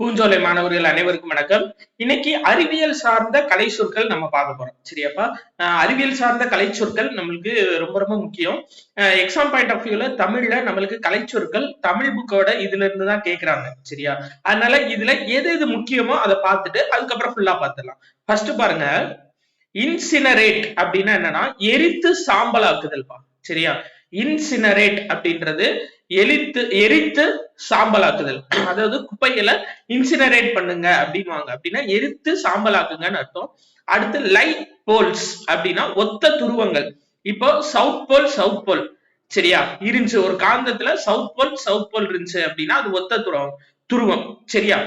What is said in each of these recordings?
பூஞ்சோலை மாணவர்கள் அனைவருக்கும் வணக்கம். இன்னைக்கு அறிவியல் சார்ந்த கலை சொற்கள் நம்ம பார்க்க போறோம். சரியாப்பா? அஹ் அறிவியல் சார்ந்த கலை சொற்கள் நம்மளுக்கு ரொம்ப ரொம்ப முக்கியம். எக்ஸாம் பாயிண்ட் ஆஃப் வியூல தமிழ்ல நம்மளுக்கு கலை சொற்கள் தமிழ் புக்கோட இதுல இருந்து தான் கேக்குறாங்க. சரியா? அதனால இதுல எது எது முக்கியமோ அதை பார்த்துட்டு அதுக்கப்புறம் ஃபுல்லா பார்த்துடலாம். ஃபர்ஸ்ட் பாருங்க. இன்சினரேட் அப்படின்னா என்னன்னா எரித்து சாம்பலாக்குதல்பா சரியா? இன்சினரேட் அப்படின்றது எரித்து எரித்து சாம்பலாக்குதல். அதாவது குப்பைகளை இன்சினரேட் பண்ணுங்க அப்படின்வாங்க அப்படின்னா எரித்து சாம்பலாக்குங்கன்னு அர்த்தம். அடுத்து லைட் போல்ஸ் அப்படின்னா ஒத்த துருவங்கள். இப்போ சவுத் போல் சவுத் போல் சரியா? இருந்துச்சு. ஒரு காந்தத்துல சவுத் போல் சவுத் போல் இருந்துச்சு அப்படின்னா அது ஒத்த துருவம் துருவம். சரியா?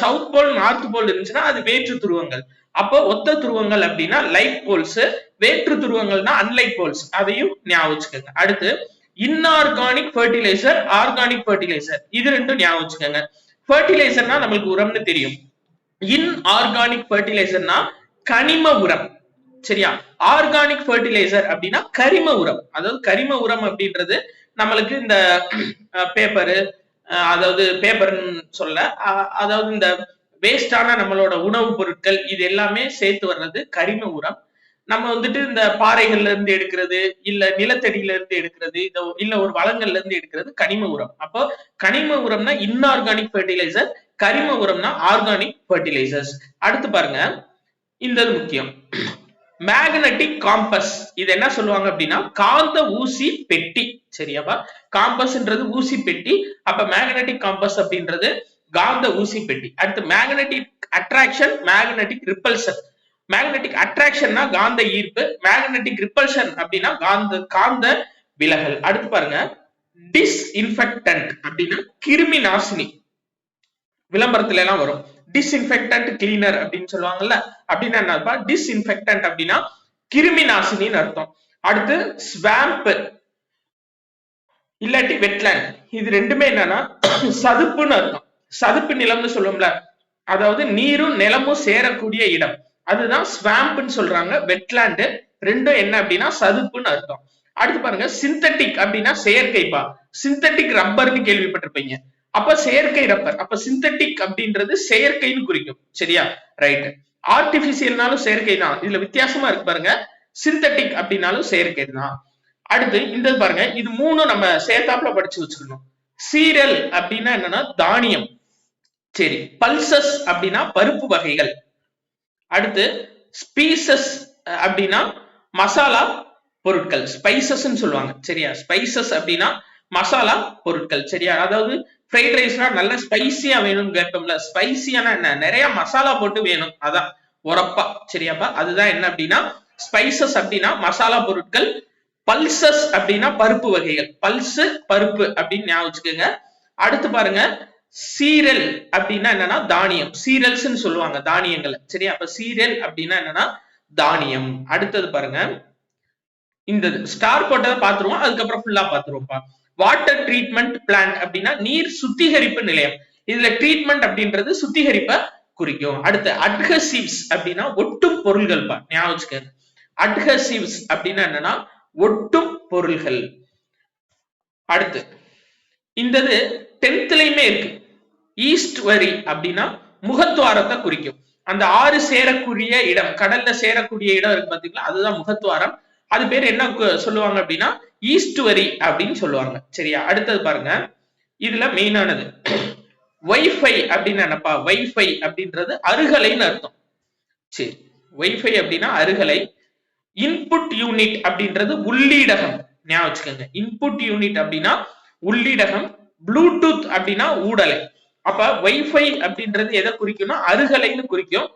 சவுத் போல் நார்த் போல் இருந்துச்சுன்னா அது வேற்று துருவங்கள். அப்போ ஒத்த துருவங்கள் அப்படின்னா லைட் போல்ஸ் வேற்று துருவங்கள்னா அன்லைட் போல்ஸ் அதையும் ஞாபகம் வச்சுக்கோங்க. அடுத்து இன்ஆர்கானிக் ஃபர்டிலைசர் ஆர்கானிக் ஃபர்டிலைசர் இது ரெண்டும் ஞாபகம் வச்சுக்கோங்க. ஃபர்டிலைசர்னா நம்மளுக்கு உரம்னு தெரியும். இன் ஆர்கானிக் ஃபர்டிலைசர்னா கனிம உரம். சரியா? ஆர்கானிக் ஃபர்டிலைசர் அப்படின்னா கரிம உரம். அதாவது கரிம உரம் அப்படின்றது நம்மளுக்கு இந்த பேப்பரு அதாவது பேப்பர்னு சொல்ல அதாவது இந்த வேஸ்டான நம்மளோட உணவுப் பொருட்கள் இது எல்லாமே சேர்த்து வர்றது கரிம உரம். நம்ம வந்துட்டு இந்த பாறைகள்ல இருந்து எடுக்கிறது இல்ல நிலத்தடியில இருந்து எடுக்கிறது இதோ இல்ல ஒரு வளங்கள்ல இருந்து எடுக்கிறது கனிம உரம். அப்போ கனிம உரம்னா இன்ஆர்கானிக் ஃபெர்டிலைசர் கரிம உரம்னா ஆர்கானிக் ஃபெர்டிலைசர்ஸ் அடுத்து பாருங்க இந்த முக்கியம். மேக்னட்டிக் காம்பஸ் இது என்ன சொல்லுவாங்க அப்படின்னா காந்த ஊசி பெட்டி. சரியாப்பா? காம்பஸ்ன்றது ஊசி பெட்டி. அப்ப மேக்னட்டிக் காம்பஸ் அப்படின்றது காந்த ஊசி பெட்டி. அடுத்து magnetic attraction magnetic repulsion magnetic அட்ராக்ஷன்னா காந்த ஈர்ப்பு மேக்னெட்டிக் ரிப்பல்ஷன் அப்படின்னா காந்த காந்த விலகல். அடுத்து பாருங்க டிஸ்இன்ஃபெக்டன்ட் அப்படின்னா கிருமி நாசினி. விளம்பரத்துல எல்லாம் வரும். டிஸ்இன்ஃபெக்டன்ட் கிளீனர் அப்படின்னு சொல்லுவாங்கல்ல அப்படின்னா என்னப்பா டிஸ்இன்ஃபெக்டன்ட் அப்படின்னா கிருமி நாசினின்னு அர்த்தம். அடுத்து ஸ்வாம்ப் இல்லாட்டி வெட்லேண்ட் இது ரெண்டுமே என்னன்னா சதுப்புன்னு அர்த்தம். சதுப்பு நிலம்னு சொல்லுவோம்ல அதாவது நீரும் நிலமும் சேரக்கூடிய இடம். அதுதான் ஸ்வாம்ப்னு சொல்றாங்க. வெட்லாண்டு. ரெண்டும் என்ன அப்படின்னா சதுப்புன்னு அர்த்தம். அடுத்து பாருங்க சிந்தட்டிக் அப்படின்னா செயற்கைப்பா. சிந்தட்டிக் ரப்பர்னு கேள்விப்பட்டிருப்பீங்க. அப்ப செயற்கை ரப்பர் அப்ப சிந்தட்டிக் அப்படின்றது செயற்கைன்னு குறிக்கும். சரியா? ரைட் ஆர்டிபிஷியல்னாலும் செயற்கை தான் இதுல வித்தியாசமா இருக்கு பாருங்க. சிந்தட்டிக் அப்படின்னாலும் செயற்கை தான் அடுத்து இந்த பாருங்க இது மூணும் நம்ம சேர்த்தாப்புல படிச்சு வச்சுக்கணும் சீரல் அப்படின்னா என்னன்னா தானியம். சரி பல்சஸ் அப்படின்னா பருப்பு வகைகள். அடுத்து ஸ்பீசஸ் அப்படின்னா மசாலா பொருட்கள். ஸ்பைசஸ்ன்னு சொல்லுவாங்க சரியா? ஸ்பைசஸ் அப்படின்னா மசாலா பொருட்கள் சரியா? அதாவது ஃப்ரைட் ரைஸ்னா நல்ல ஸ்பைசியா வேணும்னு கேட்போம்ல ஸ்பைசியான என்ன? நிறைய மசாலா போட்டு வேணும் அதான். உரப்பா சரியாப்பா அதுதான் என்ன அப்படின்னா ஸ்பைசஸ் அப்படின்னா மசாலா பொருட்கள் பல்சஸ் அப்படின்னா பருப்பு வகைகள். பல்சு பருப்பு அப்படின்னு ஞாபகம் வச்சுக்கோங்க. அடுத்து பாருங்க சீரல் அப்படின்னா என்னன்னா தானியம். சீரல்ஸ்ன்னு சொல்லுவாங்க தானியங்களை சரியா? அப்ப சீரல் அப்படின்னா என்னன்னா தானியம். அடுத்தது பாருங்க. இந்த ஸ்டார் போட்டதை பாத்துருவோம் அதுக்கப்புறம் ஃபுல்லா பாத்துருவோம்ப்பா வாட்டர் ட்ரீட்மெண்ட் பிளான்ட் அப்படின்னா நீர் சுத்திகரிப்பு நிலையம். இதுல ட்ரீட்மெண்ட் அப்படின்றது சுத்திகரிப்பை குறிக்கும். அடுத்து அட்ஹசிவ்ஸ் அப்படின்னா ஒட்டும் பொருள்கள் பா ஞாபகம் வச்சுக்கோங்க. அட்ஹசிவ்ஸ் அப்படின்னா என்னன்னா ஒட்டும் பொருள்கள். அடுத்து இந்தது டென்த்லயுமே இருக்கு. ஈஸ்ட் வரி அப்படின்னா முகத்துவாரத்தை குறிக்கும். அந்த ஆறு சேரக்கூடிய இடம் கடல்ல சேரக்கூடிய இடம் இருக்கு பாத்தீங்களா? அதுதான் முகத்துவாரம். அது பேர் என்ன சொல்லுவாங்க அப்படின்னா ஈஸ்ட் வரி அப்படின்னு சொல்லுவாங்க. சரியா? அடுத்தது பாருங்க. இதுல மெயினானது வைஃபை அப்படின்னு நினைப்பா. வைஃபை அப்படின்றது அருகலைன்னு அர்த்தம். சரி. வைஃபை அப்படின்னா அருகலை. இன்புட் யூனிட் அப்படின்றது உள்ளீடகம். ஞாபகம் வச்சுக்கோங்க. இன்புட் யூனிட் அப்படின்னா உள்ளீடகம். ப்ளூடூத் அப்படின்னா ஊடலை. அப்ப வைஃபை அப்படின்றது எதை குறிக்கும்னா அருகலைன்னு குறிக்கும்.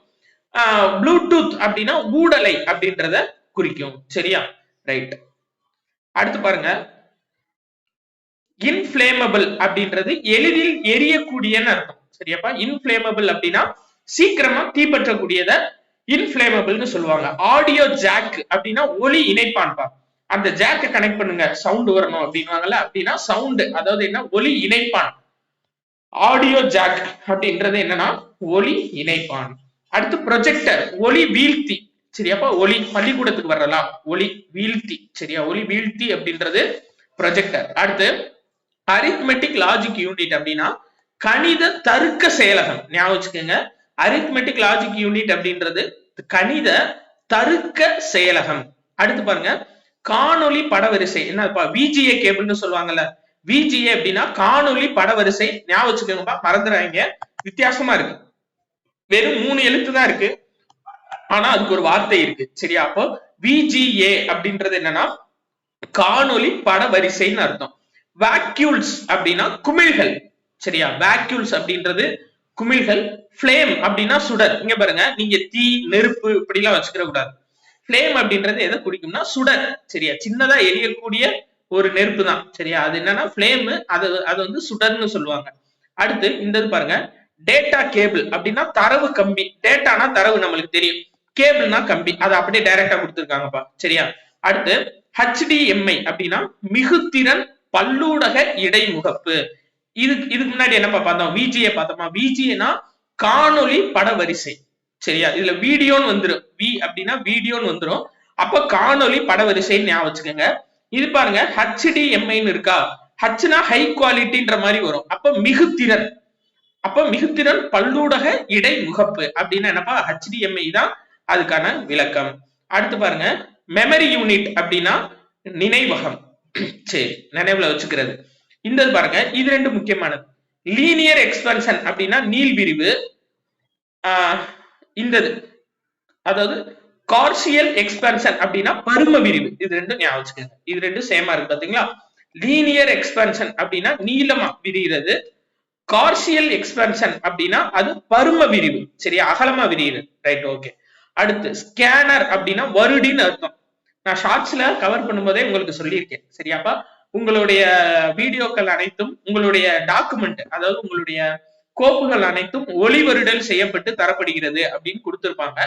ப்ளூடூத் அப்படின்னா ஊடலை அப்படின்றத குறிக்கும். சரியா? ரைட் அடுத்து பாருங்க. இன்ஃபிளேமபிள் அப்படின்றது எளிதில் எரியக்கூடியன்னு அர்த்தம். சரியாப்பா? இன்ஃபிளேமபிள் அப்படின்னா சீக்கிரமா தீப்பற்றக்கூடியத இன்ஃபிளேமபிள்னு சொல்லுவாங்க. ஆடியோ ஜாக் அப்படின்னா ஒலி இணைப்பான்பா அந்த ஜாக்கை கனெக்ட் பண்ணுங்க. சவுண்ட் வரணும் அப்படின்வாங்கல்ல அப்படின்னா சவுண்ட் அதாவது என்ன? ஒலி இணைப்பான். ஆடியோ ஜாக் அப்படின்றது என்னன்னா ஒலி இணைப்பான். அடுத்து ப்ரொஜெக்டர் ஒலி வீழ்த்தி. சரியாப்பா ஒலி பள்ளிக்கூடத்துக்கு வரலாம் ஒலி வீழ்த்தி. சரியா? ஒலி வீழ்த்தி அப்படின்றது ப்ரொஜெக்டர் அடுத்து அரித்மெட்டிக் லாஜிக் யூனிட் அப்படின்னா கணித தருக்க செயலகம். ஞாபகம் வச்சுக்கோங்க. அரித்மெட்டிக் லாஜிக் யூனிட் அப்படின்றது கணித தருக்க செயலகம். அடுத்து பாருங்க. காணொலி படவரிசை. என்னப்பா விஜிஏ கேபிள்னு சொல்லுவாங்கல்ல. விஜிஏ அப்படின்னா காணொலி படவரிசை ஞாபகம் வச்சுக்கோங்கப்பா மறந்துடாதீங்க. வித்தியாசமா இருக்கு. வெறும் மூணு எழுத்து தான் இருக்கு. ஆனா அதுக்கு ஒரு வார்த்தை இருக்கு. சரியா? அப்போ விஜிஏ அப்படின்றது என்னன்னா காணொலி பட வரிசைன்னு அர்த்தம். வேக்யூல்ஸ் அப்படின்னா குமிழ்கள். சரியா? வேக்யூல்ஸ் அப்படின்றது குமிழ்கள். ஃப்ளேம் அப்படின்னா சுடர். இங்க பாருங்க நீங்க தீ நெருப்பு இப்படி எல்லாம் வச்சுக்கிற கூடாது. ஃப்ளேம் அப்படின்றது எதை குறிக்கும்னா சுடர். சரியா? சின்னதா எரியக்கூடிய ஒரு நெருப்பு தான் சரியா? அது என்னன்னா ஃப்ளேம் அது அது வந்து சுடர்னு சொல்லுவாங்க. அடுத்து இந்த இது பாருங்க. டேட்டா கேபிள் அப்படின்னா தரவு கம்பி. டேட்டானா தரவு நம்மளுக்கு தெரியும். கேபிள்னா கம்பி. அதை அப்படியே டைரக்டா கொடுத்துருக்காங்கப்பா சரியா? அடுத்து ஹச்டிஎம்ஐ அப்படின்னா மிகுத்திறன் பல்லூடக இடைமுகப்பு. இது இதுக்கு முன்னாடி என்னப்பா பார்த்தோம்? விஜிஏ பார்த்தோமா? விஜிஏனா காணொலி பட வரிசை சரியா? இதுல வீடியோன்னு வந்துரும். வி அப்படின்னா வீடியோன்னு வந்துடும் அப்ப காணொலி பட வரிசைன்னு ஞாபகம் வச்சுக்கோங்க. இது பாருங்க ஹெச்டிஎம்ஐன்னு இருக்கா? ஹச்னா ஹை குவாலிட்டின்ற மாதிரி வரும். அப்ப மிகுத்திறன் அப்ப மிகுத்திறன் பல்லூடக இடை முகப்பு அப்படின்னா என்னப்பா? ஹச்டிஎம்ஐ தான் அதுக்கான விளக்கம். அடுத்து பாருங்க மெமரி யூனிட் அப்படின்னா நினைவகம். சரி நினைவுல வச்சுக்கிறது. இந்த பாருங்க இது ரெண்டு முக்கியமானது. லீனியர் எக்ஸ்பென்ஷன் அப்படின்னா நீள் விரிவு ஆஹ் இந்த அதாவது கார்சியல் எக்ஸ்பென்ஷன் அப்படின்னா பரும விரிவு. இது ரெண்டும் ஞாபகம் இது ரெண்டும் சேமா இருக்கு பாத்தீங்களா? லீனியர் எக்ஸ்பென்ஷன் அப்படின்னா நீளமா விரிகிறது. கார்சியல் எக்ஸ்பென்ஷன் அப்படின்னா அது பரும விரிவு. சரியா அகலமா விரிகிறது ரைட் ஓகே அடுத்து ஸ்கேனர் அப்படின்னா வருடின்னு அர்த்தம். நான் ஷார்ட்ஸ்ல கவர் பண்ணும்போதே உங்களுக்கு சொல்லியிருக்கேன். சரியாப்பா உங்களுடைய வீடியோக்கள் அனைத்தும் உங்களுடைய டாக்குமெண்ட் அதாவது உங்களுடைய கோப்புகள் அனைத்தும் ஒளி வருடல் செய்யப்பட்டு தரப்படுகிறது அப்படின்னு கொடுத்திருப்பாங்க.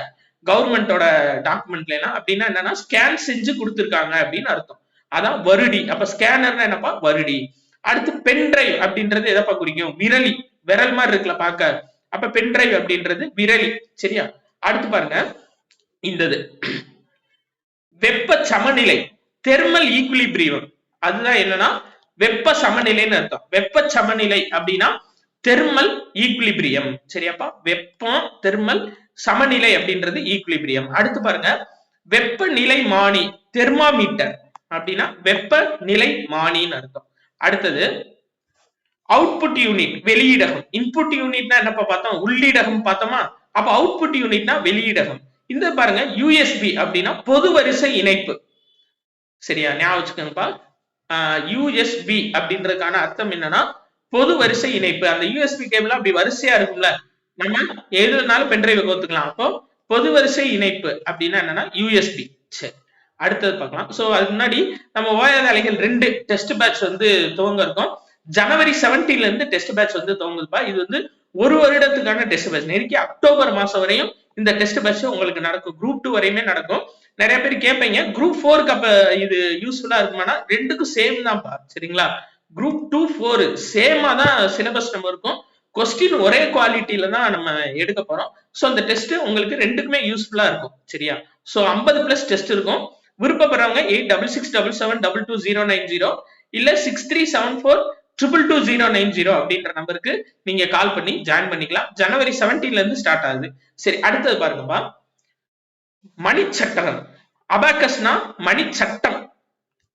கவர்மெண்டோட டாக்குமெண்ட்ல அப்படின்னா என்னன்னா ஸ்கேன் செஞ்சு கொடுத்துருக்காங்க அப்படின்னு அர்த்தம். அதான் வருடி. அப்ப ஸ்கேனர்னா என்னப்பா? வருடி. அடுத்து பென் டிரைவ் அப்படின்றது எதப்பா குறிக்கும்? விரலி. விரல் மாதிரி இருக்குல்ல பாக்க அப்ப பென்ட்ரைவ் அப்படின்றது விரலி. சரியா? அடுத்து பாருங்க. இந்தது. வெப்ப சமநிலை. தெர்மல் ஈக்குலிபிரியம் அதுதான் என்னன்னா வெப்ப சமநிலைன்னு அர்த்தம். வெப்ப சமநிலை அப்படின்னா தெர்மல் ஈக்குலிபிரியம் சரியாப்பா? வெப்பம் தெர்மல் சமநிலை அப்படின்றது ஈக்குலிபிரியம் அடுத்து பாருங்க வெப்பநிலை மானி தெர்மாமீட்டர் அப்படின்னா வெப்ப நிலை மானின்னு அர்த்தம். அடுத்தது அவுட்புட் யூனிட் வெளியீடகம். இன்புட் யூனிட்னா என்னப்பா பார்த்தோம்? உள்ளீடகம் பார்த்தோமா? அப்ப அவுட்புட் யூனிட்னா வெளியீடகம். இந்த பாருங்க யூஎஸ்பி அப்படின்னா பொது வரிசை இணைப்பு. சரியா? ஞாபகம் வச்சுக்கோங்கப்பா. யூஎஸ்பி அப்படின்றதுக்கான அர்த்தம் என்னன்னா பொது வரிசை இணைப்பு. அந்த யூஎஸ்பி கேபிள் அப்படி வரிசையா இருக்கும்ல. நம்ம எதுனாலும் பென்ட்ரைவ் கோத்துக்கலாம். அப்போ பொது வரிசை இணைப்பு அப்படின்னா என்னன்னா யூஎஸ்பி சரி. அடுத்தது பார்க்கலாம். சோ அதுக்கு முன்னாடி நம்ம ஓயாத அலைகள் ரெண்டு டெஸ்ட் பேட்ச் வந்து துவங்க இருக்கோம் ஜனவரி செவன்டீன்ல இருந்து டெஸ்ட் பேட்ச் வந்து துவங்குதுப்பா. இது வந்து ஒரு வருடத்துக்கான டெஸ்ட் பேட்ச் நெருக்கி அக்டோபர் மாசம் வரையும் இந்த டெஸ்ட் பேட்ச் உங்களுக்கு நடக்கும். குரூப் டூ வரையுமே நடக்கும். நிறைய பேர் கேட்பீங்க குரூப் ஃபோருக்கு அப்ப இது யூஸ்ஃபுல்லா இருக்குமானா? ரெண்டுக்கும் சேம் தான்ப்பா. சரிங்களா? குரூப் டூ ஃபோர் சேமா தான் சிலபஸ் நம்ம இருக்கும். கொஸ்டின் ஒரே குவாலிட்டியில தான் நம்ம எடுக்க போறோம். ஸோ அந்த டெஸ்ட் உங்களுக்கு ரெண்டுக்குமே யூஸ்ஃபுல்லா இருக்கும். சரியா? ஸோ ஐம்பது பிளஸ் டெஸ்ட் இருக்கும். விருப்பப்படுறவங்க eight double six double seven double two zero nine zero இல்ல six three seven four triple two zero nine zero அப்படின்ற நம்பருக்கு நீங்க கால் பண்ணி ஜாயின் பண்ணிக்கலாம். ஜனவரி செவன்டீன்ல இருந்து ஸ்டார்ட் ஆகுது. சரி அடுத்தது பாருங்கப்பா. மணிச்சட்டகம். அபாக்கஸ்னா மணிச்சட்டம்.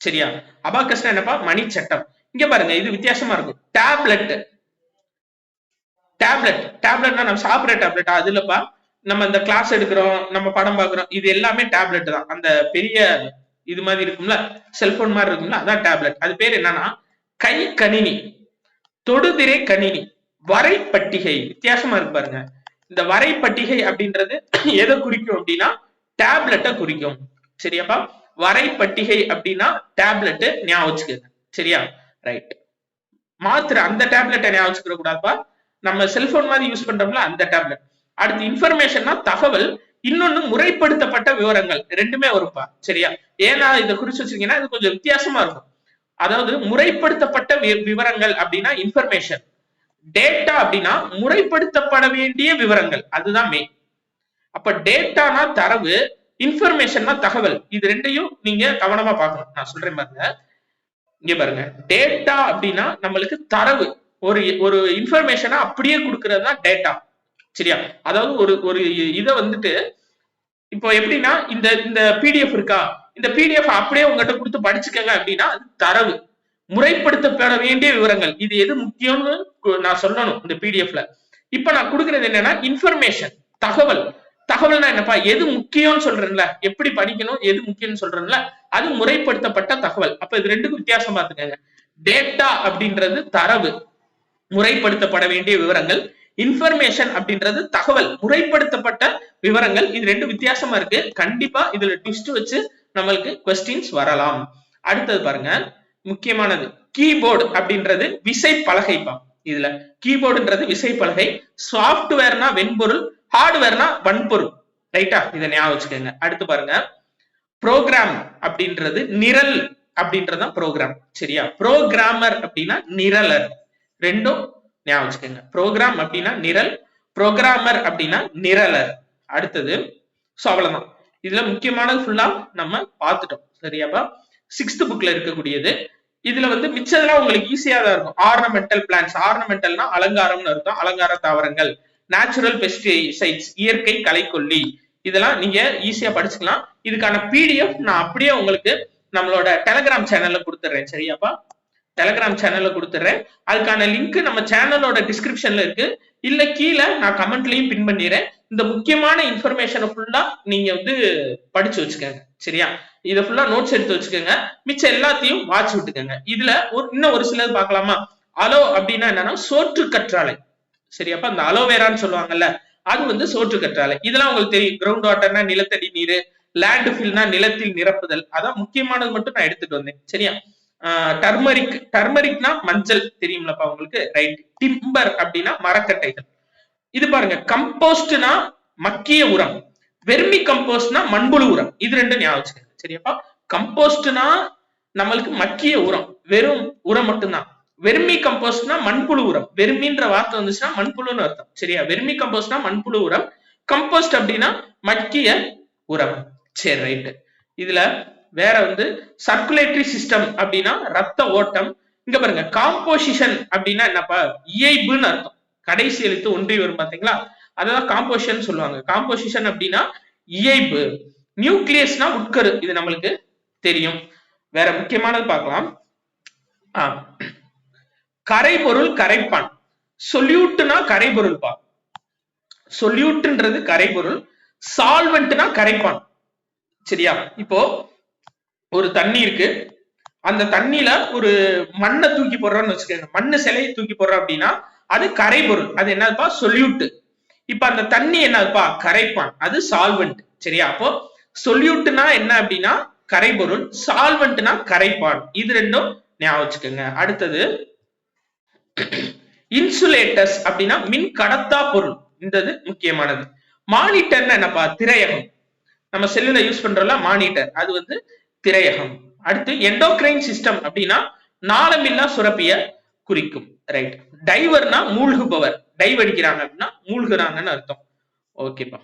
சரியா? அபாக்கஸ்னா என்னப்பா? மணிச்சட்டம். இங்க பாருங்க இது வித்தியாசமா இருக்கும். டேப்லெட் டேப்லெட் டேப்லெட்னா நம்ம சாப்பிடுற டேப்லெட் அது இல்லப்பா. நம்ம இந்த கிளாஸ் எடுக்கிறோம் நம்ம படம் பாக்குறோம் இது எல்லாமே டேப்லெட் தான். அந்த பெரிய இது மாதிரி இருக்கும்ல செல்போன் மாதிரி இருக்கும்ல அதான் டேப்லெட் அது பேர் என்னன்னா கை கணினி. தொடுதிரை கணினி. வரைப்பட்டிகை. வித்தியாசமா இருக்கு பாருங்க. இந்த வரைப்பட்டிகை அப்படின்றது எதை குறிக்கும் அப்படின்னா டேப்லெட்டை குறிக்கும். சரியாப்பா? வரைப்பட்டிகை அப்படின்னா டேப்லெட் ஞாபகம் வச்சுக்கோங்க. சரியா? ரைட் மாத்திரை அந்த டேப்லெட்டை ஞாபகம் வச்சுக்கிற கூடாதுப்பா நம்ம செல்போன் மாதிரி யூஸ் பண்றோம்ல அந்த டேப்லெட் அடுத்து இன்ஃபர்மேஷன்னா தகவல் இன்னொன்னு முறைப்படுத்தப்பட்ட விவரங்கள் ரெண்டுமே வரும்பா சரியா? ஏன்னா இதை குறிச்சு வச்சிருக்கீங்கன்னா இது கொஞ்சம் வித்தியாசமா இருக்கும். அதாவது முறைப்படுத்தப்பட்ட வி- விவரங்கள் அப்படின்னா இன்ஃபர்மேஷன் டேட்டா அப்படின்னா முறைப்படுத்தப்பட வேண்டிய விவரங்கள் அதுதான் மெயின் அப்ப டேட்டானா தரவு இன்ஃபர்மேஷன்னா தகவல் இது ரெண்டையும் நீங்க கவனமா பார்க்கணும். நான் சொல்றேன் பாருங்க இங்க பாருங்க டேட்டா அப்படின்னா நம்மளுக்கு தரவு. ஒரு ஒரு இன்ஃபர்மேஷனை அப்படியே கொடுக்கறது தான் டேட்டா சரியா? அதாவது ஒரு ஒரு இதை வந்துட்டு இப்போ எப்படின்னா இந்த இந்த பிடிஎஃப் இருக்கா? இந்த பிடிஎஃப் அப்படியே உங்ககிட்ட கொடுத்து படிச்சுக்கங்க அப்படின்னா அது தரவு. முறைப்படுத்தப்பட வேண்டிய விவரங்கள். இது எது முக்கியம்னு நான் சொல்லணும் இந்த பிடிஎஃப்ல இப்ப நான் கொடுக்கறது என்னன்னா இன்ஃபர்மேஷன் தகவல். தகவல்னா என்னப்பா? எது முக்கியம்னு சொல்றேன்ல? எப்படி படிக்கணும்? எது முக்கியம்னு சொல்றேன்ல? அது முறைப்படுத்தப்பட்ட தகவல். அப்ப இது ரெண்டுக்கும் வித்தியாசம் பாத்துக்கங்க டேட்டா அப்படின்றது தரவு. முறைப்படுத்தப்பட வேண்டிய விவரங்கள். இன்ஃபர்மேஷன் அப்படின்றது தகவல் முறைப்படுத்தப்பட்ட விவரங்கள். இது ரெண்டு வித்தியாசமா இருக்கு. கண்டிப்பா இதுல ட்விஸ்ட் வச்சு நம்மளுக்கு கொஸ்டின்ஸ் வரலாம். அடுத்தது பாருங்க. முக்கியமானது கீபோர்டு அப்படின்றது விசை பலகைப்பா இதுல. கீபோர்டுன்றது விசை பலகை சாஃப்ட்வேர்னா வெண்பொருள் ஹார்ட்வேர்னா வன்பொருள். ரைட்டா இதை ஞாபகம் வச்சுக்கோங்க. அடுத்து பாருங்க. ப்ரோக்ராம் அப்படின்றது நிரல் அப்படின்றது தான் ப்ரோக்ராம் சரியா? ப்ரோக்ராமர் அப்படின்னா நிரலர். ரெண்டும் ஞாபகம் வச்சுக்கோங்க. ப்ரோக்ராம் அப்படின்னா நிரல் ப்ரோக்ராமர் அப்படின்னா நிரலர். அடுத்தது ஸோ அவ்வளவுதான். இதுல முக்கியமானது ஃபுல்லா நம்ம பார்த்துட்டோம். சரியாப்பா சிக்ஸ்த் புக்ல இருக்கக்கூடியது. இதுல வந்து மிச்சதெல்லாம் உங்களுக்கு ஈஸியா தான் இருக்கும். ஆர்னமெண்டல் பிளான்ஸ் ஆர்னமெண்டல்னா அலங்காரம்னு அர்த்தம். அலங்கார தாவரங்கள். நேச்சுரல் பெஸ்டிசைட்ஸ் இயற்கை கலைக்கொல்லி. இதெல்லாம் நீங்க ஈஸியா படிச்சுக்கலாம். இதுக்கான பிடிஎஃப் நான் அப்படியே உங்களுக்கு நம்மளோட டெலகிராம் சேனல்ல கொடுத்துட்றேன். சரியாப்பா டெலகிராம் சேனல்ல கொடுத்துட்றேன் அதுக்கான லிங்க் நம்ம சேனலோட டிஸ்கிரிப்ஷன்ல இருக்கு. இல்ல கீழே நான் கமெண்ட்லயும் பின் பண்ணிடுறேன். இந்த முக்கியமான இன்ஃபர்மேஷனை ஃபுல்லா நீங்க வந்து படிச்சு வச்சுக்கோங்க. சரியா? இதை ஃபுல்லா நோட்ஸ் எடுத்து வச்சுக்கோங்க. மிச்சம் எல்லாத்தையும் வாட்ச் விட்டுக்கோங்க. இதுல ஒரு இன்னும் ஒரு சிலது பார்க்கலாமா? அலோ அப்படின்னா என்னன்னா சோற்று கற்றாழை. சரியாப்பா அந்த அலோவேரான்னு சொல்லுவாங்கல்ல அது வந்து சோற்று கற்றாழை. இதெல்லாம் உங்களுக்கு தெரியும். கிரவுண்ட் வாட்டர்னா நிலத்தடி நீர் லேண்ட் ஃபில்னா நிலத்தில் நிரப்புதல். அதான் முக்கியமானது மட்டும் நான் எடுத்துட்டு வந்தேன். சரியா? டர்மரிக் டர்மரிக்னா மஞ்சள் தெரியும்லப்பா உங்களுக்கு ரைட் டிம்பர் அப்படின்னா மரக்கட்டைகள். இது பாருங்க கம்போஸ்ட்னா மக்கிய உரம். வெர்மி கம்போஸ்ட்னா மண்புழு உரம். இது ரெண்டும் ஞாபகம் வச்சுக்கோங்க சரியாப்பா? கம்போஸ்ட்னா நம்மளுக்கு மக்கிய உரம். வெறும் உரம் மட்டும்தான். வெர்மி கம்போஸ்ட்னா மண்புழு உரம். வெர்மின்ற வார்த்தை வந்துச்சுன்னா மண்புழுன்னு அர்த்தம் சரியா? வெர்மி கம்போஸ்ட்னா மண்புழு உரம். கம்போஸ்ட் அப்படின்னா மக்கிய உரம். சரி ரைட்டு இதுல வேற வந்து சர்க்குலேட்டரி சிஸ்டம் அப்படின்னா ரத்த ஓட்டம். இங்க பாருங்க காம்போசிஷன் அப்படின்னா என்னப்பா? இயைபுன்னு அர்த்தம். கடைசி எழுத்து ஒன்றி வரும் பாத்தீங்களா? அதான் காம்போசிஷன் சொல்லுவாங்க. காம்போசிஷன் அப்படின்னா இயைபு. நியூக்ளியஸ்னா உட்கரு. இது நம்மளுக்கு தெரியும். வேற முக்கியமானது பார்க்கலாம். கரைபொருள் கரைப்பான். சொல்யூட்னா கரைபொருள்பா சொல்யூட்ன்றது கரைபொருள். சால்வெண்ட்னா கரைப்பான். சரியா? இப்போ ஒரு தண்ணி இருக்கு. அந்த தண்ணியில ஒரு மண்ணை தூக்கி போடுறோம்னு வச்சுக்கோங்க. மண்ணு சிலையை தூக்கி போடுறோம் அப்படின்னா அது கரைபொருள். அது என்னதுப்பா? சொல்யூட் இப்ப அந்த தண்ணி என்னதுப்பா? கரைப்பான். அது சால்வெண்ட் சரியா? அப்போ சொல்யூட்னா என்ன அப்படின்னா கரைபொருள். சால்வெண்ட்னா கரைப்பான். இது ரெண்டும் ஞாபகம் வச்சுக்கோங்க. அடுத்தது இன்சுலேட்டர்ஸ் அப்படின்னா மின் கடத்தா பொருள். இந்த இது முக்கியமானது. மானிட்டர்னா என்னப்பா? திரையகம். நம்ம செல்லுல யூஸ் பண்றோம்ல மானிட்டர். அது வந்து திரையகம். அடுத்து எண்டோக்ரைன் சிஸ்டம் அப்படின்னா நாளமில்லா சுரப்பிய குறிக்கும். ரைட் டைவர்னா மூழ்குபவர். டைவ் அடிக்கிறாங்க அப்படின்னா மூழ்குறாங்கன்னு அர்த்தம். ஓகேப்பா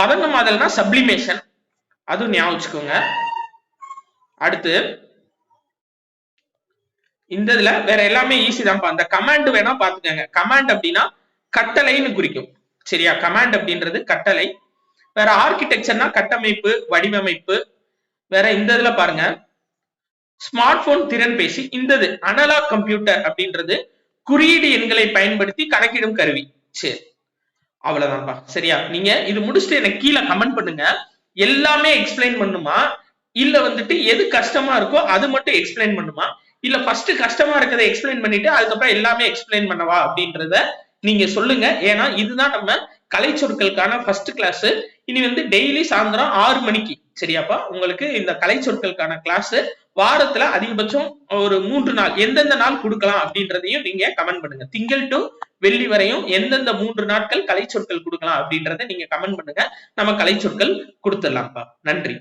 பதங்கமாதல்னா சப்ளிமேஷன் அதுவும் ஞாபகம் வச்சுக்கோங்க. அடுத்து இந்த இதுல வேற எல்லாமே ஈஸி தான்ப்பா. அந்த கமாண்ட் வேணா பாத்துக்கோங்க கமாண்ட் அப்படின்னா கட்டளைன்னு குறிக்கும். சரியா? கமாண்ட் அப்படின்றது கட்டளை. வேற ஆர்கிடெக்சர்னா கட்டமைப்பு வடிவமைப்பு வேற இந்த இதுல பாருங்க. ஸ்மார்ட் போன் திறன் பேசி இந்த இது அனலாக் கம்ப்யூட்டர் அப்படின்றது குறியீடு எண்களை பயன்படுத்தி கணக்கிடும் கருவி. சரி. அவ்வளவுதான்ப்பா. சரியா? நீங்க இது முடிச்சுட்டு எனக்கு கீழே கமெண்ட் பண்ணுங்க. எல்லாமே எக்ஸ்பிளைன் பண்ணுமா? இல்ல வந்துட்டு எது கஷ்டமா இருக்கோ அது மட்டும் எக்ஸ்பிளைன் பண்ணுமா? இல்ல ஃபர்ஸ்ட் கஷ்டமா இருக்கிறத எக்ஸ்பிளைன் பண்ணிட்டு அதுக்கப்புறம் எல்லாமே எக்ஸ்பிளைன் பண்ணவா அப்படின்றத நீங்க சொல்லுங்க. ஏன்னா இதுதான் நம்ம கலை சொற்களுக்கான ஃபர்ஸ்ட் கிளாஸ் இனி வந்து டெய்லி சாயந்தரம் ஆறு மணிக்கு சரியாப்பா? உங்களுக்கு இந்த கலை சொற்களுக்கான கிளாஸ் வாரத்துல அதிகபட்சம் ஒரு மூன்று நாள் எந்தெந்த நாள் கொடுக்கலாம் அப்படின்றதையும் நீங்க கமெண்ட் பண்ணுங்க. திங்கள் டு வெள்ளி வரையும் எந்தெந்த மூன்று நாட்கள் கலை சொற்கள் கொடுக்கலாம் அப்படின்றத நீங்க கமெண்ட் பண்ணுங்க. நம்ம கலை சொற்கள் கொடுத்துடலாம்ப்பா. நன்றி.